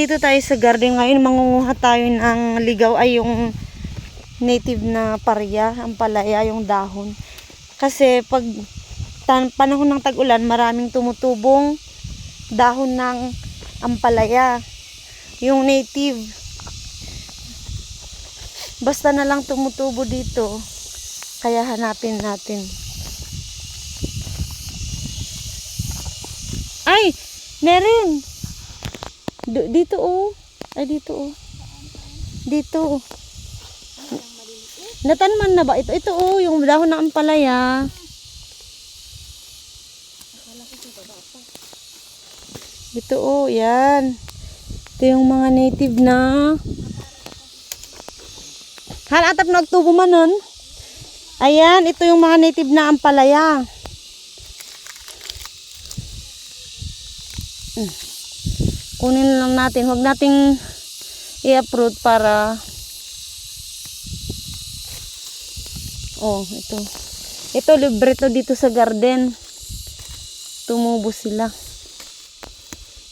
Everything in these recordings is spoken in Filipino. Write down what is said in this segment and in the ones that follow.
nandito tayo sa garden ngayon, mangunguha tayo ng ligaw ay yung native na parya, ang palaya, yung dahon. Kasi pag tan panahon ng tag-ulan, maraming tumutubong dahon ng ampalaya. Yung native. Basta na lang tumutubo dito. Kaya hanapin natin. Ay! Meron! D- dito oh. Ay dito oh. Dito oh. Natanman na ba? Ito, ito oh, yung dahon ng ampalaya. Ito oh, yan. Ito yung mga native na. Hanatap na nagtubo man nun. Ayan, ito yung mga native na ampalaya. Hmm. Kunin lang natin. Huwag nating i-uproot para Oh, ito. Ito libre to dito sa garden. Tumubo sila.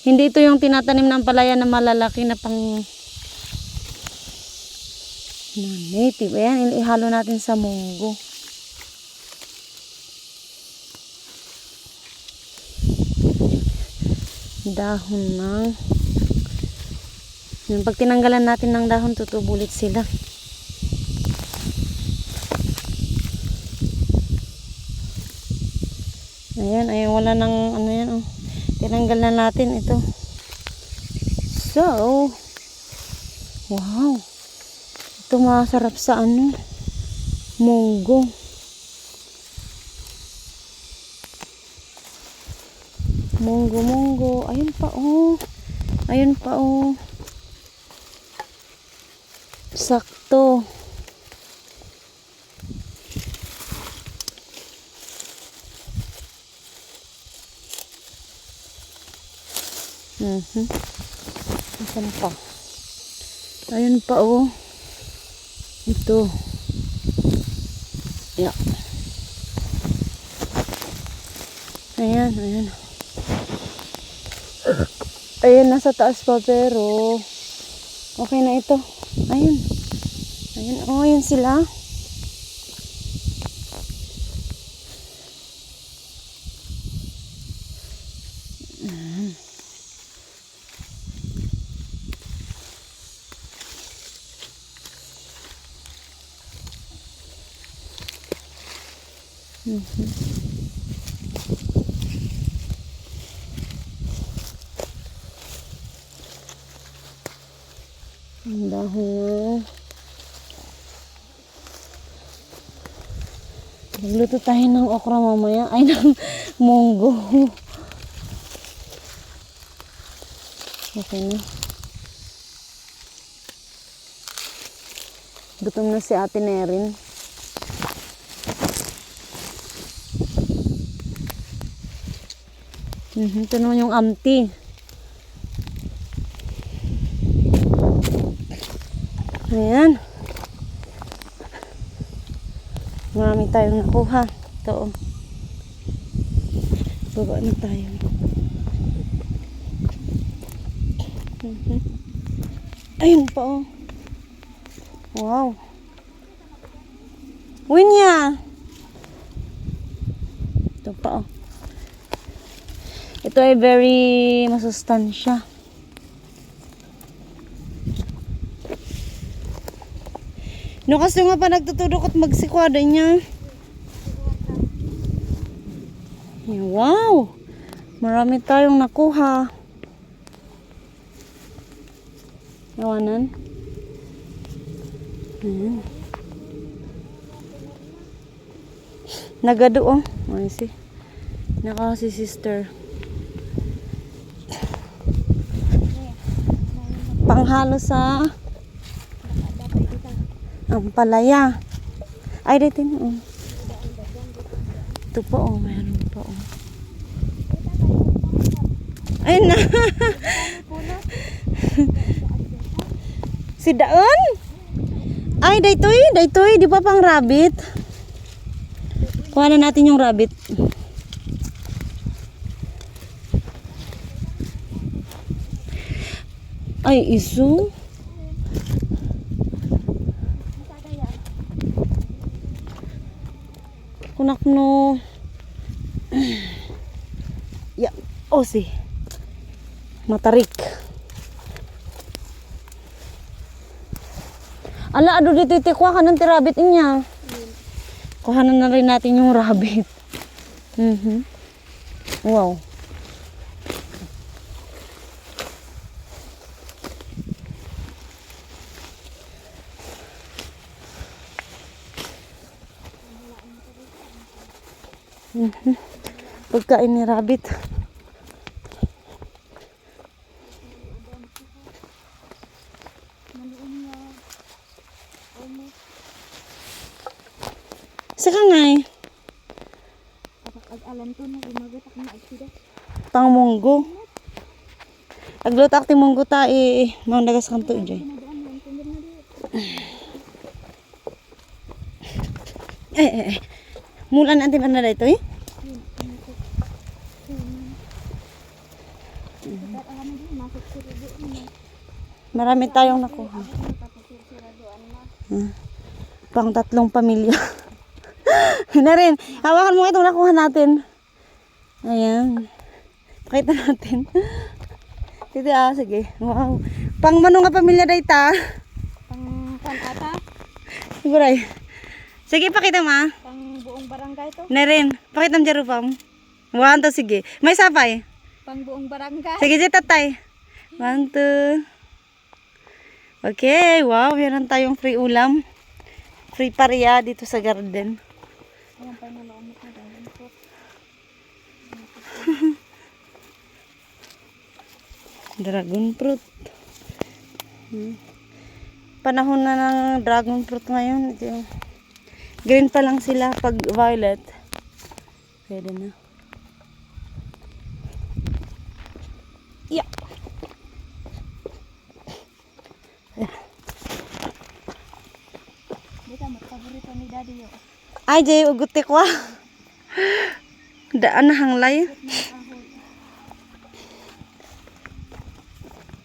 Hindi ito yung tinatanim ng palaya na malalaki na pang na native. Ayan, ihalo natin sa munggo. Dahon ng yung pag tinanggalan natin ng dahon, tutubulit sila. Ayan, ay wala nang ano yan oh. Tinanggal na natin ito. So, wow. Ito masarap sa ano, munggo. Munggo, munggo. Ayun pa oh. Ayun pa oh. Sakto. Mhm. Asan pa? Ayun pa oh. Ito. Yeah. Ayan, ayan. Ayan, nasa taas pa pero okay na ito. Ayun. Ayun, oh, ayun sila. Ang dahon. Magluto tayo ng okra mamaya. Ay, ng munggo. Okay na. Gutom na si ate Nerin. Mhm, ito naman yung amti. Ayan. Marami tayong nakuha. Ito. Baba na tayo. Mhm. Ayun pa oh. Wow. Winya. Ito pa oh. Ito ay very masustansya. No kasi nga pa nagtutudok at magsikwada niya. Yeah, Wow! Marami tayong nakuha. Yawanan. Ayan. Nagado oh. Ay si. Naka si sister. Panghalo sa ang palaya. Ay, dito oh. Ito po, oh. Mayroon pa, oh. Ay, na. si Daon? Ay, daytoy, daytoy. Di pa pang rabbit. Kuha na natin yung rabbit. Ay, iso. Kunak no. Ya, oh si. Matarik. Ala, ado dito iti kuha ka ng tirabit niya. Kuhanan na rin natin yung rabbit. Mhm. Wow. Pagkain ni rabbit. Saka nga eh. Kapag alam to na gumagat ako na agsida. Pang munggo. Aglutak ti munggo ta eh. Mga nagas kanto di. Eh eh eh. Mulan anti man na dito eh. Marami tayong nakuha. Hmm. Pang tatlong pamilya. na rin. Hawakan mo itong nakuha natin. Ayan. Pakita natin. Titi ah, sige. Wow. Pang manong nga pamilya dayta. Pang panata, Siguray. Sige, pakita ma. pang buong barangay to. Na rin. Pakita mo dyan rupam. One, two, sige. May sapay. Pang buong barangay. Sige, dyan tatay. One, two. Okay, wow. Meron tayong free ulam. Free paria dito sa garden. Ayan pa na mo dahil po. Dragon fruit. Hmm. Panahon na ng dragon fruit ngayon. Ito. Green pa lang sila pag violet. Pwede na. Yeah. Ay, jay, uguti ko ah. Daan na hanglay.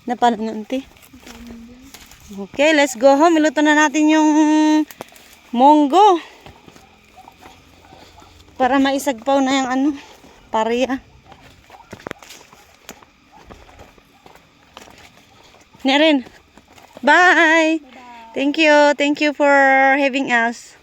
Napananti. Okay, let's go home. Iluto na natin yung monggo. Para maisagpaw na yung ano, paria. Nerin. Bye. Thank you. Thank you for having us.